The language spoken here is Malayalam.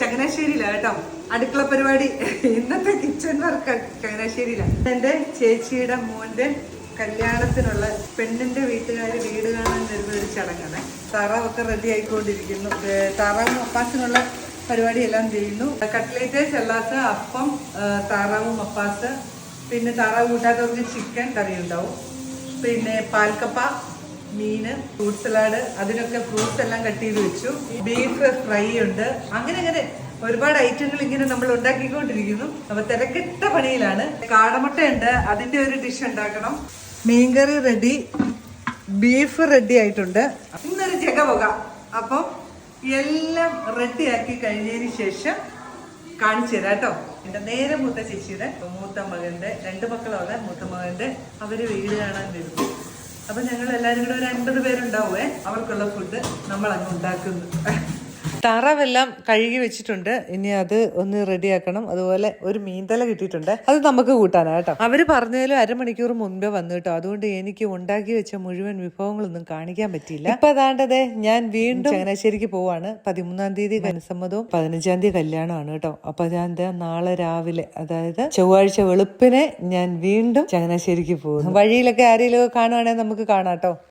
ചങ്ങനാശ്ശേരിയിലാണ് കേട്ടോ. അടുക്കള പരിപാടി. ഇന്നത്തെ കിച്ചൺ വർക്ക് ചങ്ങനാശ്ശേരിയിലാണ് എന്റെ ചേച്ചിയുടെ മോന്റെ കല്യാണത്തിനുള്ള പെണ്ണിന്റെ വീട്ടുകാർ വീട് കാണാൻ വരുന്ന ഒരു ചടങ്ങാണ്. തറവൊക്കെ റെഡി ആയിക്കൊണ്ടിരിക്കുന്നു. തറ മപ്പാസിനുള്ള പരിപാടി എല്ലാം ചെയ്യുന്നു. കട്ട്ലേറ്റ് ചെല്ലാസ് അപ്പം താറാവും അപ്പാസ് പിന്നെ താറാവ് കൂട്ടാത്തവർക്ക് ചിക്കൻ കറി ഉണ്ടാവും പിന്നെ പാൽക്കപ്പ മീന് ഫ്രൂട്ട് സലാഡ് അതിനൊക്കെ ഫ്രൂട്ട്സ് എല്ലാം കട്ട് ചെയ്ത് വെച്ചു. ബീഫ് ഫ്രൈ ഉണ്ട്. അങ്ങനെ അങ്ങനെ ഒരുപാട് ഐറ്റങ്ങൾ ഇങ്ങനെ നമ്മൾ ഉണ്ടാക്കിക്കൊണ്ടിരിക്കുന്നു. അപ്പൊ തിരക്കിട്ട പണിയിലാണ്. കാടമുട്ട ഉണ്ട് അതിന്റെ ഒരു ഡിഷ് ഉണ്ടാക്കണം. മീൻകറി റെഡി ബീഫ് റെഡി ആയിട്ടുണ്ട്. ഇന്നൊരു ജഗ പോക അപ്പം എല്ലാം റെഡിയാക്കി കഴിഞ്ഞതിന് ശേഷം കാണിച്ചു തരാം കേട്ടോ. എന്റെ നേരെ മൂത്ത ചേച്ചിയുടെ മൂത്ത മകന്റെ രണ്ട് മക്കളാണ് മൂത്ത മകന്റെ അവർ വീട് കാണാൻ വരുന്നു. അപ്പൊ ഞങ്ങൾ എല്ലാരും കൂടെ ഒരു അൻപത് പേരുണ്ടാവുമേ അവർക്കുള്ള ഫുഡ് നമ്മൾ അങ്ങ് ഉണ്ടാക്കുന്നു. താറാവെല്ലാം കഴുകി വെച്ചിട്ടുണ്ട്. ഇനി അത് ഒന്ന് റെഡിയാക്കണം. അതുപോലെ ഒരു മീൻതല കിട്ടിയിട്ടുണ്ട്. അത് നമുക്ക് കൂട്ടാനാ കേട്ടോ. അവർ പറഞ്ഞതിലും അരമണിക്കൂർ മുൻപേ വന്നു കേട്ടോ. അതുകൊണ്ട് എനിക്ക് ഉണ്ടാക്കി വെച്ച മുഴുവൻ വിഭവങ്ങളൊന്നും കാണിക്കാൻ പറ്റിയില്ല. ഇപ്പൊ അതാണ്ടത് ഞാൻ വീണ്ടും ചങ്ങനാശ്ശേരിക്ക് പോവാണ്. പതിമൂന്നാം തീയതി അനുസമ്മതവും പതിനഞ്ചാം തീയതി കല്യാണമാണ് കേട്ടോ. അപ്പൊ ഞാൻ നാളെ രാവിലെ അതായത് ചൊവ്വാഴ്ച വെളുപ്പിനെ ഞാൻ വീണ്ടും ചങ്ങനാശ്ശേരിക്ക് പോകുന്നു. വഴിയിലൊക്കെ ആരെങ്കിലും കാണുവാണെങ്കിൽ നമുക്ക് കാണാം കേട്ടോ.